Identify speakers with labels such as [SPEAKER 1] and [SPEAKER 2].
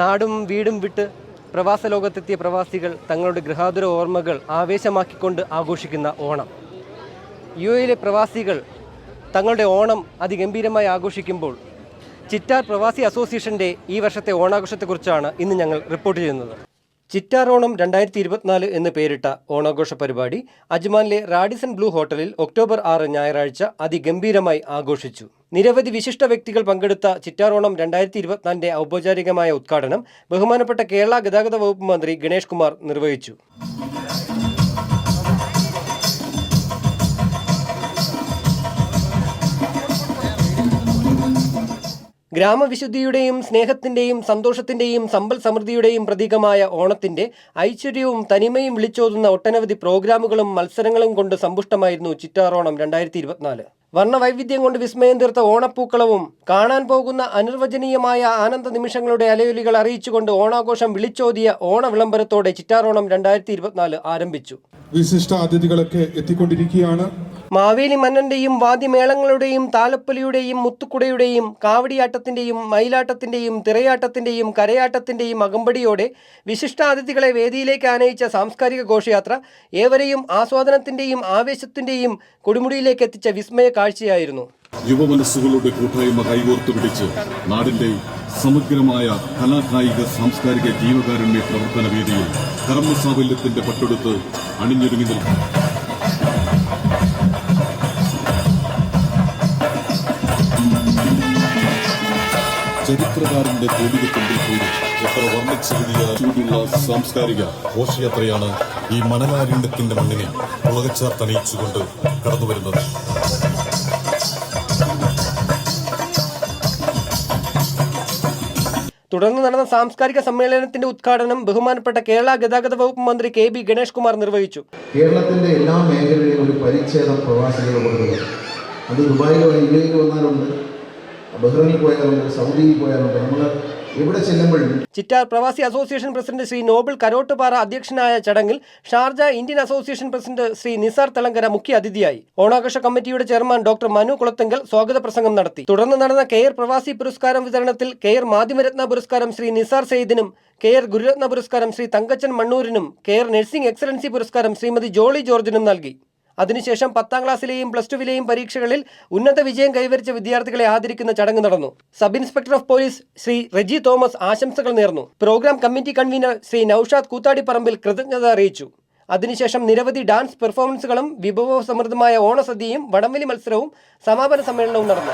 [SPEAKER 1] നാടും വീടും വിട്ട് പ്രവാസ ലോകത്തെത്തിയ പ്രവാസികൾ തങ്ങളുടെ ഗൃഹാതുര ഓർമ്മകൾ ആവേശമാക്കിക്കൊണ്ട് ആഘോഷിക്കുന്ന ഓണം. യു എയിലെ പ്രവാസികൾ തങ്ങളുടെ ഓണം അതിഗംഭീരമായി ആഘോഷിക്കുമ്പോൾ ചിറ്റാർ പ്രവാസി അസോസിയേഷന്റെ ഈ വർഷത്തെ ഓണാഘോഷത്തെക്കുറിച്ചാണ് ഇന്ന് ഞങ്ങൾ റിപ്പോർട്ട് ചെയ്യുന്നത്. ചിറ്റാർ ഓണം രണ്ടായിരത്തി ഇരുപത്തിനാല് എന്ന് പേരിട്ട ഓണാഘോഷ പരിപാടി അജ്മാനിലെ റാഡിസൺ ബ്ലൂ ഹോട്ടലിൽ ഒക്ടോബർ ആറ് ഞായറാഴ്ച അതിഗംഭീരമായി ആഘോഷിച്ചു. നിരവധി വിശിഷ്ട വ്യക്തികൾ പങ്കെടുത്ത ചിറ്റാറോണം രണ്ടായിരത്തി ഇരുപത്തിനാലിന്റെ ഔപചാരികമായ ഉദ്ഘാടനം ബഹുമാനപ്പെട്ട കേരള ഗതാഗത വകുപ്പ് മന്ത്രി ഗണേഷ് കുമാർ നിർവഹിച്ചു. ഗ്രാമവിശുദ്ധിയുടെയും സ്നേഹത്തിന്റെയും സന്തോഷത്തിന്റെയും സമ്പൽ സമൃദ്ധിയുടെയും പ്രതീകമായ ഓണത്തിന്റെ ഐശ്വര്യവും തനിമയും വിളിച്ചോതുന്ന ഒട്ടനവധി പ്രോഗ്രാമുകളും മത്സരങ്ങളും കൊണ്ട് സമ്പുഷ്ടമായിരുന്നു ചിറ്റാറോണം രണ്ടായിരത്തി ഇരുപത്തിനാല് വർണവൈവിധ്യം കൊണ്ട് വിസ്മയം തീർത്ത ഓണപ്പൂക്കളവും കാണാൻ പോകുന്ന അനിർവചനീയമായ ആനന്ദ നിമിഷങ്ങളുടെ അലയൊലികൾ അറിയിച്ചുകൊണ്ട് ഓണാഘോഷം വിളിച്ചോതിയ ഓണ വിളംബരത്തോടെ ചിറ്റാറോണം രണ്ടായിരത്തി ഇരുപത്തിനാല് ആരംഭിച്ചു.
[SPEAKER 2] വിശിഷ്ട അതിഥികളൊക്കെ എത്തിക്കൊണ്ടിരിക്കുകയാണ്.
[SPEAKER 1] മാവേലി മന്നന്റെയും വാദ്യമേളങ്ങളുടെയും താലപ്പൊലിയുടെയും മുത്തുക്കുടയുടെയും കാവടിയാട്ടത്തിന്റെയും മയിലാട്ടത്തിന്റെയും തിരയാട്ടത്തിന്റെയും കരയാട്ടത്തിന്റെയും അകമ്പടിയോടെ വിശിഷ്ടാതിഥികളെ വേദിയിലേക്ക് ആനയിച്ച സാംസ്കാരിക ഘോഷയാത്ര ഏവരെയും ആസ്വാദനത്തിന്റെയും ആവേശത്തിന്റെയും കൊടുമുടിയിലേക്ക് എത്തിച്ച വിസ്മയ കാഴ്ചയായിരുന്നു.
[SPEAKER 3] യുവമനസ്സുകളുടെ കൂട്ടായ്മ കൈകോർത്തു പിടിച്ച് നാടിന്റെ സമഗ്രമായ കലാകായിക സാംസ്കാരിക ജീവകാരുണ്യ പ്രവർത്തന വേദിയിൽ കർമ്മസാഫല്യത്തിന്റെ പട്ടെടുത്ത് അണിഞ്ഞൊരുങ്ങി നിൽക്കും ചരിത്രകാരന്റെ തൂലികത്തുമ്പിൽ പോലും എത്ര വർണിച്ചെഴുതിയ ചൂടുള്ള സാംസ്കാരിക ഘോഷയാത്രയാണ് ഈ മണലാരണ്യത്തിന്റെ മണ്ണിനെ പുളകച്ചാർത്തണിയിച്ചുകൊണ്ട് കടന്നുവരുന്നത്.
[SPEAKER 1] തുടർന്ന് നടന്ന സാംസ്കാരിക സമ്മേളനത്തിന്റെ ഉദ്ഘാടനം ബഹുമാനപ്പെട്ട കേരള ഗതാഗത വകുപ്പ് മന്ത്രി കെ ബി ഗണേഷ് കുമാർ നിർവഹിച്ചു.
[SPEAKER 4] കേരളത്തിന്റെ എല്ലാ മേഖലയിലും ഒരു പരിച്ഛേദം പ്രവാസികൾ അത് ദുബായിലോ ഇന്ത്യയിലോ വന്നാലുണ്ട് എവിടെ
[SPEAKER 1] ചിറ്റാർ പ്രവാസി അസോസിയേഷൻ പ്രസിഡന്റ് ശ്രീ നോബിൾ കരോട്ടുപാറ അധ്യക്ഷനായ ചടങ്ങിൽ Sharjah Indian association president Shri Nisar Thelankara മുഖ്യ അതിഥിയായി. ഓണാഘോഷ കമ്മിറ്റിയുടെ ചെയർമാൻ ഡോക്ടർ മനു കുളത്തെങ്കൽ സ്വാഗത പ്രസംഗം നടത്തി. തുടർന്ന് നടന്ന കെയർ പ്രവാസി പുരസ്കാരം വിതരണത്തിൽ കെയർ മാധ്യമരത്ന പുരസ്കാരം ശ്രീ നിസാർ സെയ്ദിനും കെയർ ഗുരുരത്ന പുരസ്കാരം ശ്രീ തങ്കച്ചൻ മണ്ണൂരിനും കെയർ നഴ്സിംഗ് എക്സലൻസി പുരസ്കാരം ശ്രീമതി ജോളി ജോർജിനും നൽകി. അതിനുശേഷം പത്താം ക്ലാസ്സിലെയും പ്ലസ് ടുവിലെയും പരീക്ഷകളിൽ ഉന്നത വിജയം കൈവരിച്ച വിദ്യാർത്ഥികളെ ആദരിക്കുന്ന ചടങ്ങ് നടന്നു. Sub inspector of police Shri Reji Thomas ആശംസകൾ നേർന്നു. Programme committee convener Shri Noushad Koothadiparambil കൃതജ്ഞത അറിയിച്ചു. അതിനുശേഷം നിരവധി ഡാൻസ് പെർഫോമൻസുകളും വിഭവസമൃദ്ധമായ ഓണസദ്യയും വടംവലി മത്സരവും സമാപന സമ്മേളനവും നടന്നു.